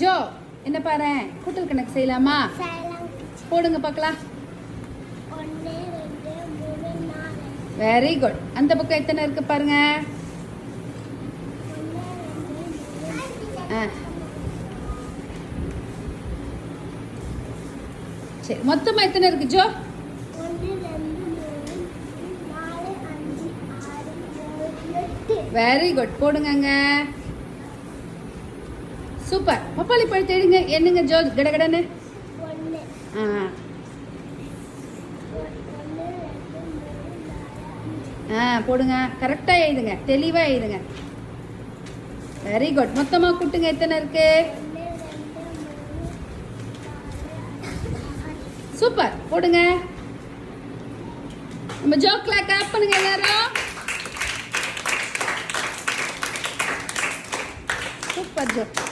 Joe என்ன பாரு? கூட்டல் கணக்கு செய்யலாமா? போடுங்க பார்க்கலாம். வெரி குட் அந்த பக்கம் எத்தனை இருக்கு பாருங்க? சரி மொத்தமா எத்தனை இருக்கு ஜோ? வெரி குட் போடுங்கங்க. சூப்பர். பப்பாளி பழத்தை எடுங்க என்னங்க ஜோ கடகடன்னு? ஆ. ஆ போடுங்க. கரெக்டாக எழுதுங்க. தெளிவாக எழுதுங்க. வெரி குட் மொத்தமாக கூட்டுங்க. எத்தனை இருக்கு? சூப்பர். போடுங்க. நம்ம ஜோக்ல கிளாப் பண்ணுங்க எல்லாரும். Super joke